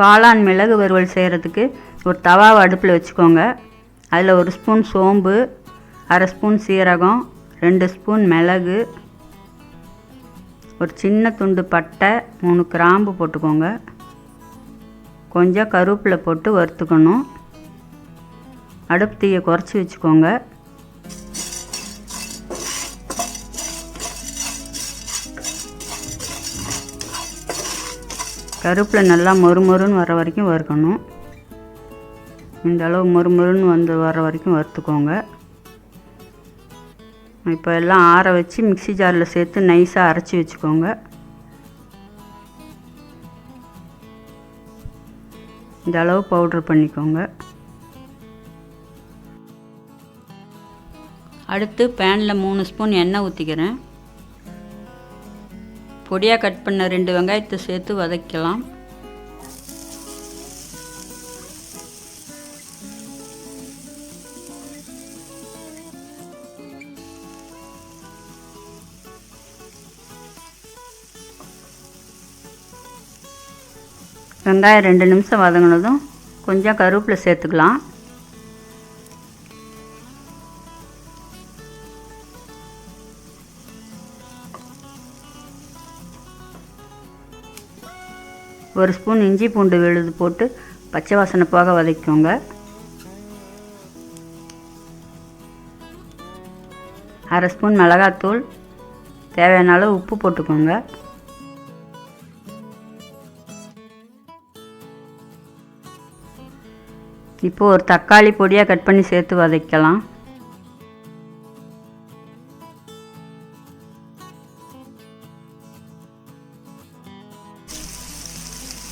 காளான் மிளகு வறுவல் செய்கிறதுக்கு ஒரு தவாவை அடுப்பில் வச்சுக்கோங்க. அதில் ஒரு ஸ்பூன் சோம்பு அரை ஸ்பூன் சீரகம் ரெண்டு ஸ்பூன் மிளகு ஒரு சின்ன துண்டு பட்டை மூணு கிராம்பு போட்டுக்கோங்க. கொஞ்சம் கருவேப்பிலை போட்டு வறுத்துக்கணும். அடுப்பு தீயை குறைச்சி வச்சுக்கோங்க. கருப்பில் நல்லா மொறுமொறுன்னு வர வரைக்கும் வறுக்கணும். இந்த அளவு மொறுமொறுன்னு வந்து வர வரைக்கும் வறுத்துக்கோங்க. இப்போ எல்லாம் ஆற வச்சு மிக்ஸி ஜாரில் சேர்த்து நைஸாக அரைச்சி வச்சுக்கோங்க. இந்த அளவு பவுட்ரு பண்ணிக்கோங்க. அடுத்து பேனில் மூணு ஸ்பூன் எண்ணெய் ஊற்றிக்கிறேன் பொடியாக கட் பண்ண ரெண்டு வெங்காயத்தை சேர்த்து வதக்கலாம். வெங்காயம் ரெண்டு நிமிஷம் வதங்கினதும் கொஞ்சம் கருவேப்பிலை சேர்த்துக்கலாம். ஒரு ஸ்பூன் இஞ்சி பூண்டு விழுது போட்டு பச்சை வாசனை போக வதக்கிக்கோங்க. அரை ஸ்பூன் மிளகாத்தூள். தேவையான அளவு உப்பு போட்டுக்கோங்க. இப்போது ஒரு தக்காளி பொடியாக கட் பண்ணி சேர்த்து வதக்கலாம்.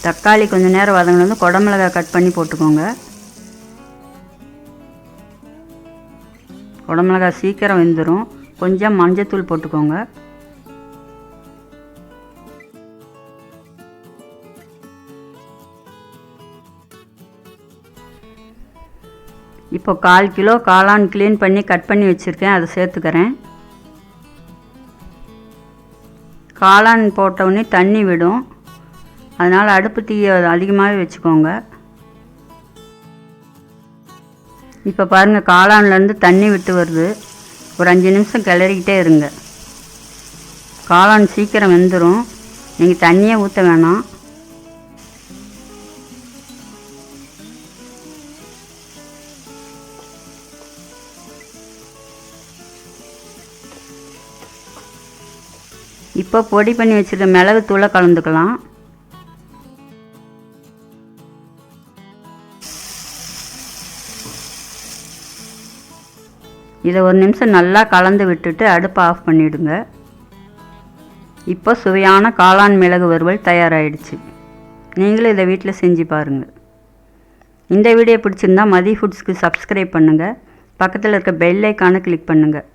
தக்காளி கொஞ்சம் நேரம் வதங்கினதும் குடமிளகாய் கட் பண்ணி போட்டுக்கோங்க. குடமிளகாய் சீக்கிரம் வெந்துடும் கொஞ்சம் மஞ்சத்தூள் போட்டுக்கோங்க. இப்போ கால் கிலோ காளான் க்ளீன் பண்ணி கட் பண்ணி வச்சுருக்கேன். அதை சேர்த்துக்கிறேன். காளான் போட்டவுடனே தண்ணி விடும். அதனால் அடுப்பு தீயை அதிகமாகவே வச்சுக்கோங்க. இப்போ பாருங்கள் காளான்லேருந்து தண்ணி விட்டு வருது. ஒரு அஞ்சு நிமிஷம் கிளறிக்கிட்டே இருங்க. காளான் சீக்கிரம் வெந்துடும் நீங்கள் தண்ணியே ஊற்ற வேணாம். இப்போ பொடி பண்ணி வச்சுருக்க மிளகு தூளை கலந்துக்கலாம். இதை ஒரு நிமிஷம் நல்லா கலந்து விட்டுட்டு அடுப்பை ஆஃப் பண்ணிவிடுங்க இப்போ சுவையான காளான் மிளகு வறுவல் தயாராகிடுச்சு நீங்களும் இதை வீட்டில் செஞ்சு பாருங்கள் இந்த வீடியோ பிடிச்சிருந்தா மதி ஃபுட்ஸ்க்கு சப்ஸ்கிரைப் பண்ணுங்கள் பக்கத்தில் இருக்க பெல் ஐக்கானை கிளிக் பண்ணுங்கள்